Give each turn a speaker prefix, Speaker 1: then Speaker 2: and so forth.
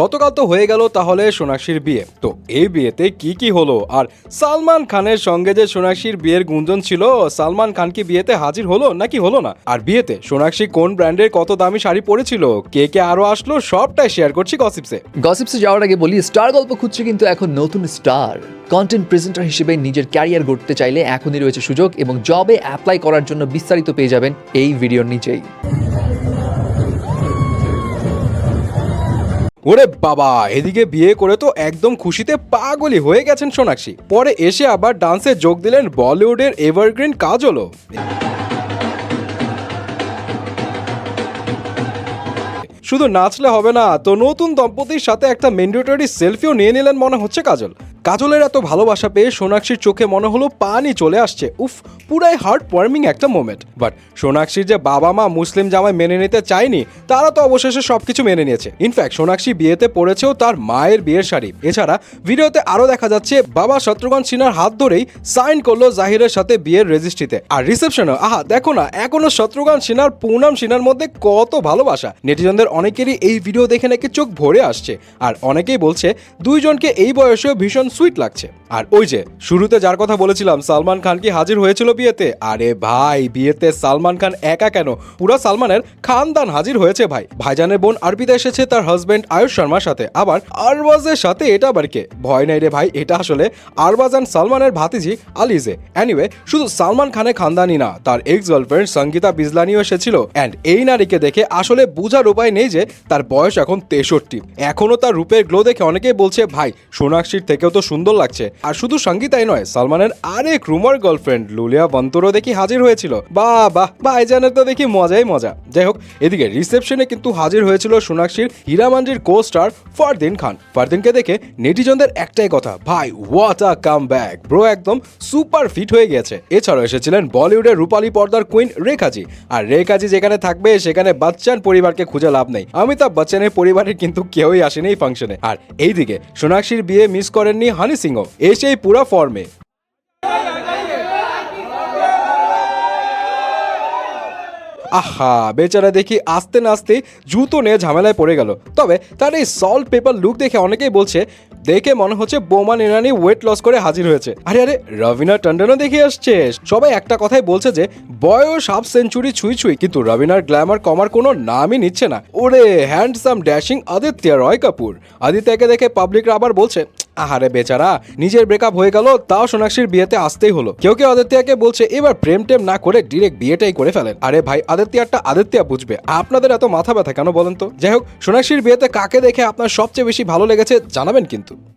Speaker 1: গতকাল তো হয়ে গেল তাহলে সোনাক্ষীর বিয়ে। তো এই বিয়েতে কি কি হলো? আর সালমান খানের সঙ্গে যে সোনাক্ষীর বিয়ের গুঞ্জন ছিল, সালমান খান কি বিয়েতে হাজির হলো নাকি হলো না? আর বিয়েতে সোনাক্ষী কোন ব্র্যান্ডের কত দামি শাড়ি পরেছিল? কে কে আরও আসলো? সবটাই শেয়ার করছি গসিপসে
Speaker 2: গসিপসে যাওয়ার আগে বলি, স্টার গল্প খুঁজছে কিন্তু এখন নতুন স্টার। কন্টেন্ট প্রেজেন্টার হিসেবে নিজের ক্যারিয়ার গড়তে চাইলে এখনই রয়েছে সুযোগ এবং জবে অ্যাপ্লাই করার জন্য বিস্তারিত পেয়ে যাবেন এই ভিডিওর নিচেই।
Speaker 1: ওরে বাবা, এদিকে বিয়ে করে তো একদম খুশিতে পাগলি হয়ে গেছেন সোনাক্ষী। পরে এসে আবার ডান্সে যোগ দিলেন বলিউডের এভারগ্রিন কাজলও। শুধু নাচলে হবে না, তো নতুন দম্পতির সাথে একটা ম্যান্ডেটরি সেলফিও নিয়ে নিলেন মনে হচ্ছে কাজল। কাজলের এত ভালোবাসা পেয়ে সোনাক্ষীর চোখে মনে হলো পানি চলে আসছে। উফ, পুরাই হার্ট ওয়ার্মিং একটা মোমেন্ট বাট সোনাক্ষীর যে বাবা মা মুসলিম জামাই মেনে নিতে চায়নি, তারা তো অবশেষে সবকিছু মেনে নিয়েছে। ইনফ্যাক্ট সোনাক্ষী বিয়েতে পড়েছেও তার মায়ের বিয়ের শাড়ি। এছাড়া ভিডিওতে আরও দেখা যাচ্ছে, বাবা শত্রুঘ্ন সিনহার হাত ধরেই সাইন করল জাহিরের সাথে বিয়ের রেজিস্ট্রিতে আর রিসেপশনও আহা, দেখো না, এখনও শত্রুঘ্ন সিনহার, পুনাম সিনহার মধ্যে কত ভালোবাসা। নেটিজনদের অনেকেরই এই ভিডিও দেখে নাকি চোখ ভরে আসছে। আর অনেকেই বলছে, দুইজনকে এই বয়সেও ভীষণ সুইট লাগছে। আর ওই যে, শুরুতে যার কথা বলেছিলাম, সালমান খান কি হাজির হয়েছিল বিয়েতে? আরে ভাই, বিয়েতে সালমান খান একা কেন? পুরো সালমানের খানদান হাজির হয়েছে ভাই। ভাইজানের বোন আরপিতা এসেছে, তার হাজবেন্ড আয়ুষ শর্মার সাথে। আবার আরবাজের সাথে এটা আবার কে? ভয় নাই রে ভাই, এটা আসলে আরবাজান সালমানের ভাতিজি আলিজে। এনিওয়ে শুধু সালমান খানের খানদানি না, তার এক্স গার্লফ্রেন্ড সঙ্গীতা বিজলানিও এসেছিল। অ্যান্ড এই নারীকে দেখে আসলে বোঝার উপায় নেই যে, তার বয়স এখন তেষট্টি। এখনও তার রূপের গ্লো দেখে অনেকেই বলছে, ভাই, সোনাক্ষীর থেকেও তো সুন্দর লাগছে। আর শুধু সঙ্গীতাই নয়, সালমানের আরেক রুমার গার্লফ্রেন্ড লুলিয়া বন্তরও দেখি হাজির হয়েছিল। বাহ বাহ, ভাইজানের তো দেখি মজাই মজা। যাই হোক, এদিকে রিসেপশনে কিন্তু হাজির হয়েছিল সোনাক্ষীর হীরামান্ডির কো স্টার ফারদিন খান। ফারদিনকে দেখে নেটিজনদের একটাই কথা, ভাই what a come back bro একদম সুপার ফিট হয়ে গেছে। এছাড়াও এসেছিলেন বলিউডের রূপালী পর্দার কুইন রেখাজি। আর রেখাজি যেখানে থাকবে, সেখানে বাচ্চান পরিবারকে খুঁজে লাভ নেই। অমিতাভ বচ্চনের পরিবারের কিন্তু কেউই আসেনি ফাংশনে আর এইদিকে সোনাক্ষীর বিয়ে মিস করেননি হানি সিংও এসেই পুরা ফর্মে। আহা, বেচারা দেখি আস্তে নাস্তে জুতো নিয়ে ঝামেলায় পড়ে গেল। তবে তার এই সল্ট পেপার লুক দেখে অনেকেই বলছে, দেখে মনে হচ্ছে বোমান ইরানি ওয়েট লস করে হাজির হয়েছে। আরে আরে, রবিনা টন্ডনও দেখে আসছে। সবাই একটা কথাই বলছে যে, বয়স হাফ সেঞ্চুরি ছুঁই ছুঁই, কিন্তু রবিনার গ্ল্যামার কমার কোনো নামই নিচ্ছে না। ওরে হ্যান্ডসাম ড্যাশিং আদিত্য রয় কাপুর। আদিত্যকে দেখে পাবলিকরা আবার বলছে আহারে বেচারা, নিজের ব্রেকআপ হয়ে গেল, তাও সোনাক্ষীর বিয়েতে আসতেই হলো। কেউ কেউ আদিত্যকে বলছে, এবার প্রেম টেম না করে ডিরেক্ট বিয়েটাই করে ফেলেন। আরে ভাই, আদিত্য একটা আদিত্য বুঝবে। আপনাদের এত মাথা ব্যথা কেন বলেন তো? যাই হোক, সোনাক্ষীর বিয়েতে কাকে দেখে আপনার সবচেয়ে বেশি ভালো লেগেছে জানাবেন কিন্তু।